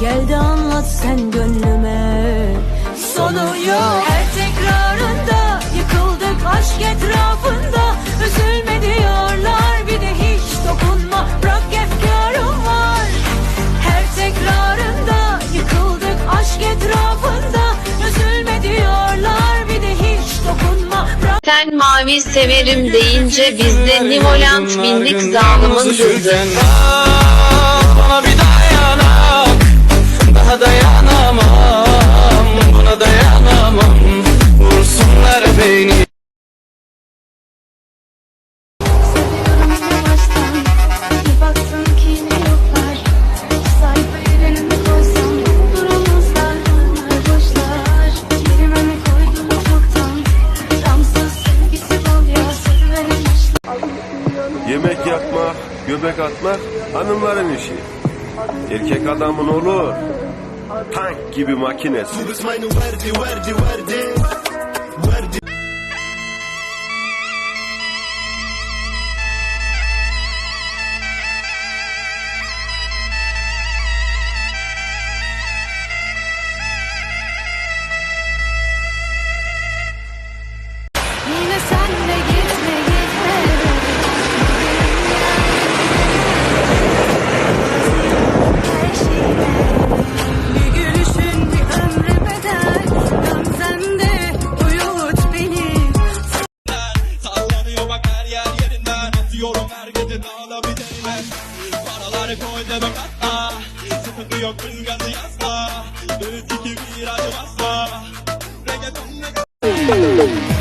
Gel de anlat sen gönlüme. Sonu yok Her tekrarında Yıkıldık aşk etrafında. Üzülme diyorlar Bir de hiç dokunma. Bırak efkarım var. Her tekrarında Yıkıldık aşk etrafında. Üzülme diyorlar Bir de hiç dokunma. Bırak Sen mavi severim deyince bizde Nivolant bindik zalımın kızı. Göbek atmak hanımların işi. Erkek adamın olur. Tank gibi makinesi.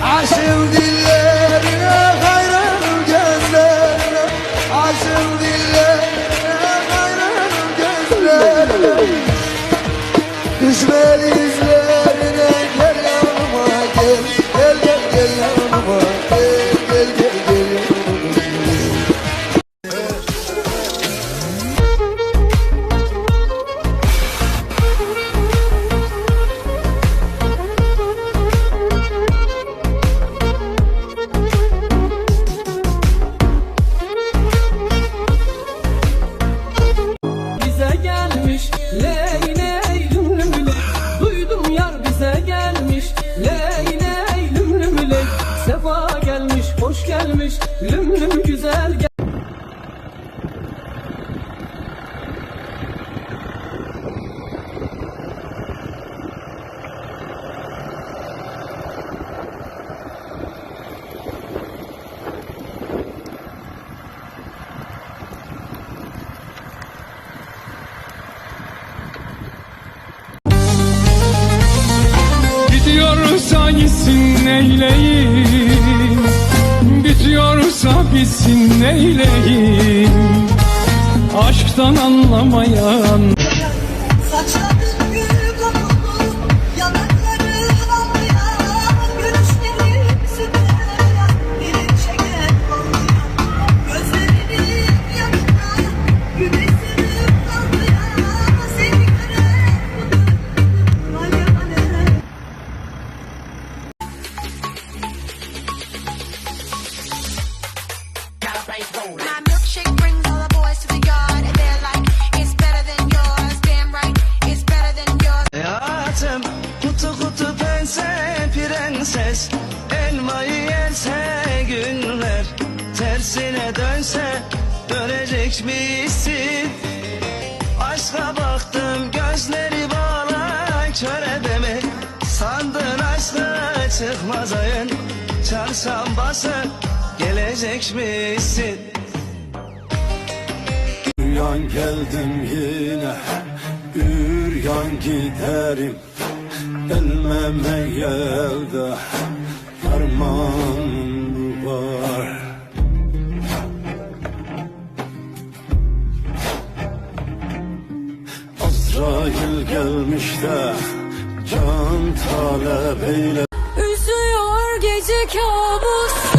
Aşığım dillerine Ley ley lüm lüm ley Sefa gelmiş hoş gelmiş Lüm lüm güzel gitsin neyleyim? Bitiyorsa bitsin neyleyim? Aşktan anlamayan Saçların dönse dönecek misin? Aşka baktım gözleri bağla kör edemi Sandın aşka çıkmaz ayın Çarşambası gelecek misin? Üryan geldim yine, üryan giderim. Gelmeme yelde, armağanım var. Azrail gelmiş de, can talep eyle. Üzüyor gece kabuslar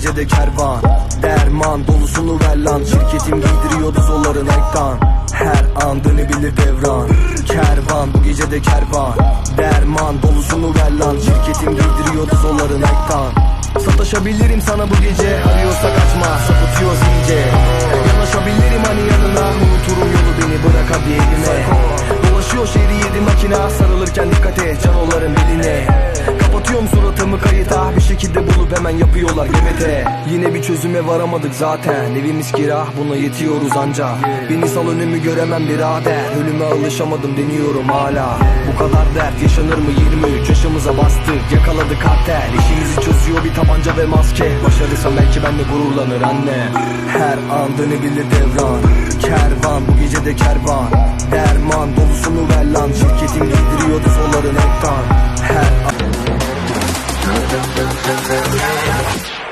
gecede kervan Derman dolusunu ver lan. Şirketim giydiriyordu zolların ektan Her an dönebilir devran. Kervan bu gecede kervan. Derman dolusunu ver lan. Şirketim giydiriyordu zolların ektan Sataşabilirim sana bu gece. Arıyorsa kaçma sapıtıyor zince Yanaşabilirim hani yanına. Unuturum yolu beni bırak hadi elime. Dolaşıyor şehri yedi makina Sarılırken dikkat et canoların beline Kapatıyorum suratımı kayıta. Bir şekilde bulup hemen yapıyorlar GBT Yine bir çözüme varamadık zaten. Evimiz kira buna yetiyoruz anca. Beni sal önümü göremem birader. Ölüme alışamadım deniyorum hala. Bu kadar dert yaşanır mı? 23 yaşımıza bastık. Yakaladık kartel İşimizi çözüyor bir tabanca ve maske. Başarırsam belki benle gururlanır anne. Her an dönebilir devran. Kervan bu gecede kervan. Derman dolusunu ver lan. Şirketim giydiriyordu solların ektan Her an Yeah.